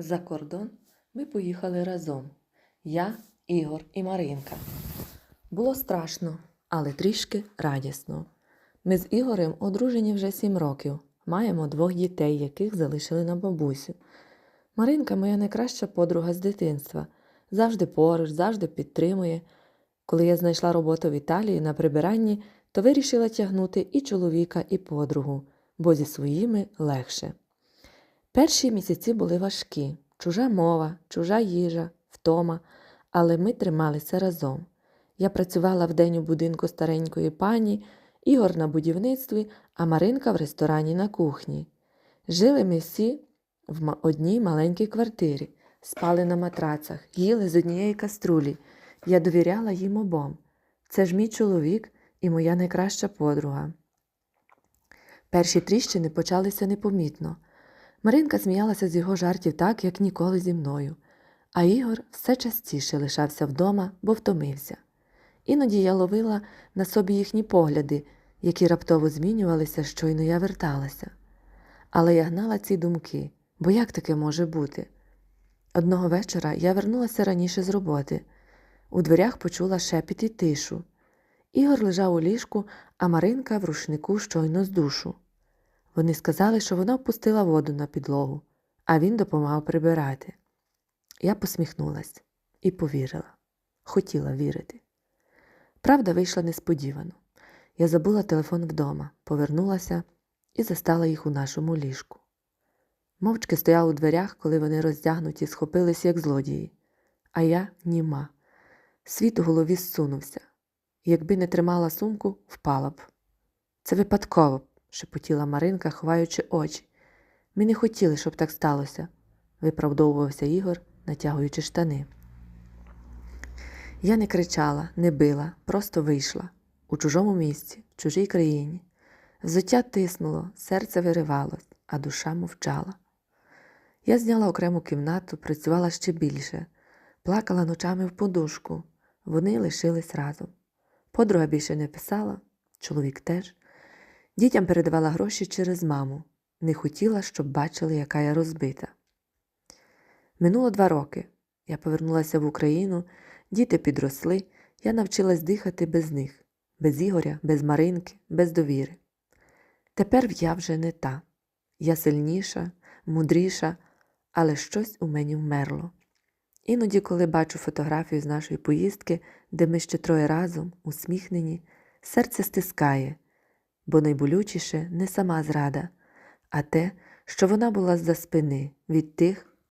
За кордон ми поїхали разом. Я, Ігор і Маринка. Було страшно, але трішки радісно. Ми з Ігорем одружені вже сім років. Маємо двох дітей, яких залишили на бабусю. Маринка моя найкраща подруга з дитинства. Завжди поруч, завжди підтримує. Коли я знайшла роботу в Італії на прибиранні, то вирішила тягнути і чоловіка, і подругу, бо зі своїми легше. Перші місяці були важкі чужа мова, чужа їжа, втома, але ми трималися разом. Я працювала вдень у будинку старенької пані, Ігор на будівництві, а Маринка в ресторані на кухні. Жили ми всі в одній маленькій квартирі, спали на матрацах, їли з однієї каструлі. Я довіряла їм обом. Це ж мій чоловік і моя найкраща подруга. Перші тріщини почалися непомітно. Маринка сміялася з його жартів так, як ніколи зі мною, а Ігор все частіше лишався вдома, бо втомився. Іноді я ловила на собі їхні погляди, які раптово змінювалися, щойно я верталася. Але я гнала ці думки, бо як таке може бути? Одного вечора я вернулася раніше з роботи. У дверях почула шепіт і тишу. Ігор лежав у ліжку, а Маринка в рушнику щойно з душу. Вони сказали, що вона впустила воду на підлогу, а він допомагав прибирати. Я посміхнулась і повірила, хотіла вірити. Правда вийшла несподівано. Я забула телефон вдома, повернулася і застала їх у нашому ліжку. Мовчки стояла у дверях, коли вони роздягнуті, схопились, як злодії, а я німа. Світ у голові зсунувся. Якби не тримала сумку, впала б. Це випадково, б», шепотіла Маринка, ховаючи очі. Ми не хотіли, щоб так сталося, виправдовувався Ігор, натягуючи штани. Я не кричала, не била, просто вийшла у чужому місці, в чужій країні. Взуття тиснуло, серце виривалось, а душа мовчала. Я зняла окрему кімнату, працювала ще більше, плакала ночами в подушку. Вони лишились разом. Подруга більше не писала, чоловік теж. Дітям передавала гроші через маму. Не хотіла, щоб бачили, яка я розбита. Минуло два роки. Я повернулася в Україну, діти підросли, я навчилась дихати без них, без Ігоря, без Маринки, без довіри. Тепер я вже не та. Я сильніша, мудріша, але щось у мені вмерло. Іноді, коли бачу фотографію з нашої поїздки, де ми ще троє разом, усміхнені, серце стискає, бо найболючіше не сама зрада, а те, що вона була з-за спини від тих,